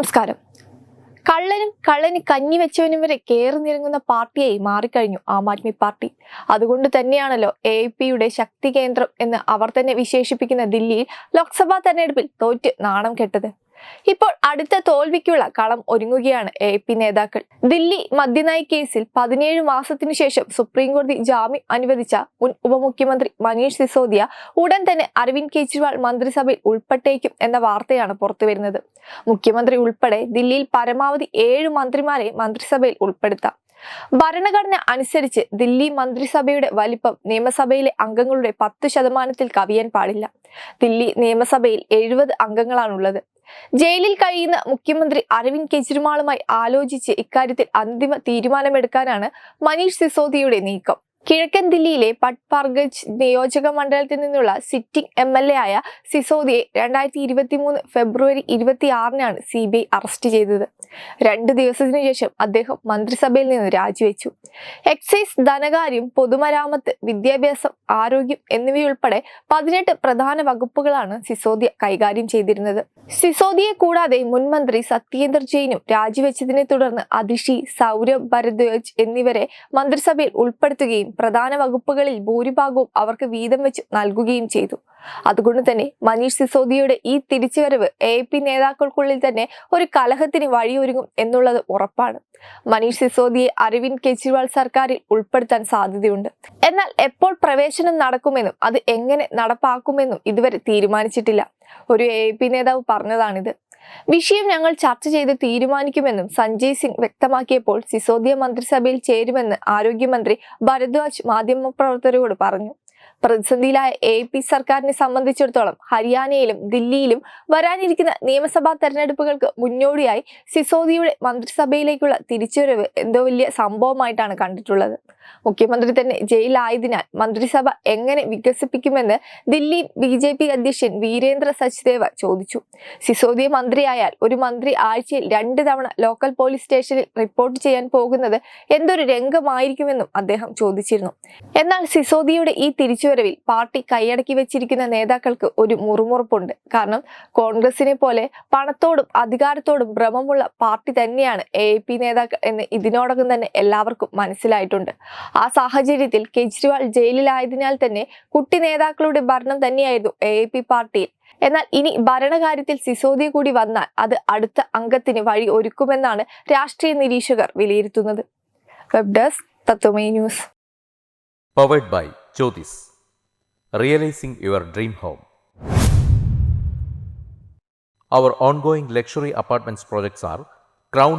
നമസ്കാരം. കള്ളനും കള്ളന് കഞ്ഞി വെച്ചവനും വരെ കയറി നിരങ്ങുന്ന പാർട്ടിയായി മാറിക്കഴിഞ്ഞു ആം ആദ്മി പാർട്ടി. അതുകൊണ്ട് തന്നെയാണല്ലോ എ പിയുടെ ശക്തി കേന്ദ്രം എന്ന് അവർ തന്നെ വിശേഷിപ്പിക്കുന്ന ദില്ലിയിൽ ലോക്സഭാ തെരഞ്ഞെടുപ്പിൽ തോറ്റ് നാണം കെട്ടത്. ഇപ്പോൾ അടുത്ത തോൽവിക്കുള്ള കളം ഒരുങ്ങുകയാണ് എ പി നേതാക്കൾ. ദില്ലി മദ്യനയ കേസിൽ പതിനേഴ് മാസത്തിനു ശേഷം സുപ്രീം കോടതി ജാമ്യം അനുവദിച്ച മുൻ ഉപമുഖ്യമന്ത്രി മനീഷ് സിസോദിയ ഉടൻ തന്നെ അരവിന്ദ് കെജ്രിവാൾ മന്ത്രിസഭയിൽ ഉൾപ്പെട്ടേക്കും എന്ന വാർത്തയാണ് പുറത്തുവരുന്നത്. മുഖ്യമന്ത്രി ഉൾപ്പെടെ ദില്ലിയിൽ പരമാവധി ഏഴ് മന്ത്രിമാരെ മന്ത്രിസഭയിൽ ഉൾപ്പെടുത്താം. ഭരണഘടന അനുസരിച്ച് ദില്ലി മന്ത്രിസഭയുടെ വലിപ്പം നിയമസഭയിലെ അംഗങ്ങളുടെ പത്ത് ശതമാനത്തിൽ കവിയാൻ പാടില്ല. ദില്ലി നിയമസഭയിൽ എഴുപത് അംഗങ്ങളാണുള്ളത്. ജയിലിൽ കഴിയുന്ന മുഖ്യമന്ത്രി അരവിന്ദ് കെജ്രിവാളുമായി ആലോചിച്ച് ഇക്കാര്യത്തിൽ അന്തിമ തീരുമാനമെടുക്കാനാണ് മനീഷ് സിസോദിയുടെ നീക്കം. കിഴക്കൻ ദില്ലിയിലെ പട്പാർഗജ് നിയോജക മണ്ഡലത്തിൽ നിന്നുള്ള സിറ്റിംഗ് എം എൽ എ ആയ സിസോദിയെ രണ്ടായിരത്തി ഇരുപത്തി മൂന്ന് ഫെബ്രുവരി ഇരുപത്തി ആറിനാണ് സി ബി ഐ അറസ്റ്റ് ചെയ്തത്. രണ്ട് ദിവസത്തിനു ശേഷം അദ്ദേഹം മന്ത്രിസഭയിൽ നിന്ന് രാജിവെച്ചു. എക്സൈസ് ധനകാര്യം പൊതുമരാമത്ത് വിദ്യാഭ്യാസം ആരോഗ്യം എന്നിവയുൾപ്പെടെ പതിനെട്ട് പ്രധാന വകുപ്പുകളാണ് സിസോദിയ കൈകാര്യം ചെയ്തിരുന്നത്. സിസോദിയെ കൂടാതെ മുൻമന്ത്രി സത്യേന്ദർ ജെയിനും രാജിവെച്ചതിനെ തുടർന്ന് അതിഷി സൗരഭ് ഭരദ്വാജ് എന്നിവരെ മന്ത്രിസഭയിൽ ഉൾപ്പെടുത്തുകയും പ്രധാന വകുപ്പുകളിൽ ഭൂരിഭാഗവും അവർക്ക് വീതം വെച്ച് നൽകുകയും ചെയ്തു. അതുകൊണ്ട് തന്നെ മനീഷ് സിസോദിയുടെ ഈ തിരിച്ചുവരവ് എ പി നേതാക്കൾക്കുള്ളിൽ തന്നെ ഒരു കലഹത്തിന് വഴിയൊരുങ്ങും എന്നുള്ളത് ഉറപ്പാണ്. മനീഷ് സിസോദിയെ അരവിന്ദ് കെജ്രിവാൾ സർക്കാരിൽ ഉൾപ്പെടുത്താൻ സാധ്യതയുണ്ട്. എന്നാൽ എപ്പോൾ പ്രവേശനം നടക്കുമെന്നും അത് എങ്ങനെ നടപ്പാക്കുമെന്നും ഇതുവരെ തീരുമാനിച്ചിട്ടില്ല. ഒരു എ പി നേതാവ് പറഞ്ഞതാണിത്. വിഷയം ഞങ്ങൾ ചർച്ച ചെയ്ത് തീരുമാനിക്കുമെന്നും സഞ്ജയ് സിംഗ് വ്യക്തമാക്കിയപ്പോൾ സിസോദിയ മന്ത്രിസഭയിൽ ചേരുമെന്ന് ആരോഗ്യമന്ത്രി ഭരദ്വാജ് മാധ്യമപ്രവർത്തകരോട് പറഞ്ഞു. പ്രതിസന്ധിയിലായ എ പി സർക്കാരിനെ സംബന്ധിച്ചിടത്തോളം ഹരിയാനയിലും ദില്ലിയിലും വരാനിരിക്കുന്ന നിയമസഭാ തെരഞ്ഞെടുപ്പുകൾക്ക് മുന്നോടിയായി സിസോദിയുടെ മന്ത്രിസഭയിലേക്കുള്ള തിരിച്ചുവരവ് എന്തോ വലിയ സംഭവമായിട്ടാണ് കണ്ടിട്ടുള്ളത്. മുഖ്യമന്ത്രി തന്നെ ജയിലായതിനാൽ മന്ത്രിസഭ എങ്ങനെ വികസിപ്പിക്കുമെന്ന് ദില്ലി ബി ജെ പി അധ്യക്ഷൻ വീരേന്ദ്ര സച്ദേവ ചോദിച്ചു. സിസോദിയ മന്ത്രിയായാൽ ഒരു മന്ത്രി ആഴ്ചയിൽ രണ്ട് തവണ ലോക്കൽ പോലീസ് സ്റ്റേഷനിൽ റിപ്പോർട്ട് ചെയ്യാൻ പോകുന്നത് എന്തൊരു രംഗമായിരിക്കുമെന്നും അദ്ദേഹം ചോദിച്ചിരുന്നു. എന്നാൽ സിസോദിയുടെ ഈ തിരിച്ചുവരവിൽ പാർട്ടി കൈയടക്കി വെച്ചിരിക്കുന്ന നേതാക്കൾക്ക് ഒരു മുറുമുറുപ്പുണ്ട്. കാരണം കോൺഗ്രസിനെ പോലെ പണത്തോടും അധികാരത്തോടും ഭ്രമമുള്ള പാർട്ടി തന്നെയാണ് എ നേതാക്കൾ എന്ന് ഇതിനോടകം തന്നെ എല്ലാവർക്കും മനസ്സിലായിട്ടുണ്ട്. ആ സാഹചര്യത്തിൽ കെജ്രിവാൾ ജയിലിലായതിനാൽ തന്നെ കുട്ടി നേതാക്കളുടെ ഭരണം തന്നെയായിരുന്നു എ പാർട്ടിയിൽ. എന്നാൽ ഇനി ഭരണകാര്യത്തിൽ സിസോദിയ കൂടി വന്നാൽ അത് അടുത്ത അംഗത്തിന് വഴി ഒരുക്കുമെന്നാണ് രാഷ്ട്രീയ നിരീക്ഷകർ വിലയിരുത്തുന്നത്. Web desk തത്വമേ news powered by Jyothis realising your dream home Our ongoing luxury apartments projects are Crown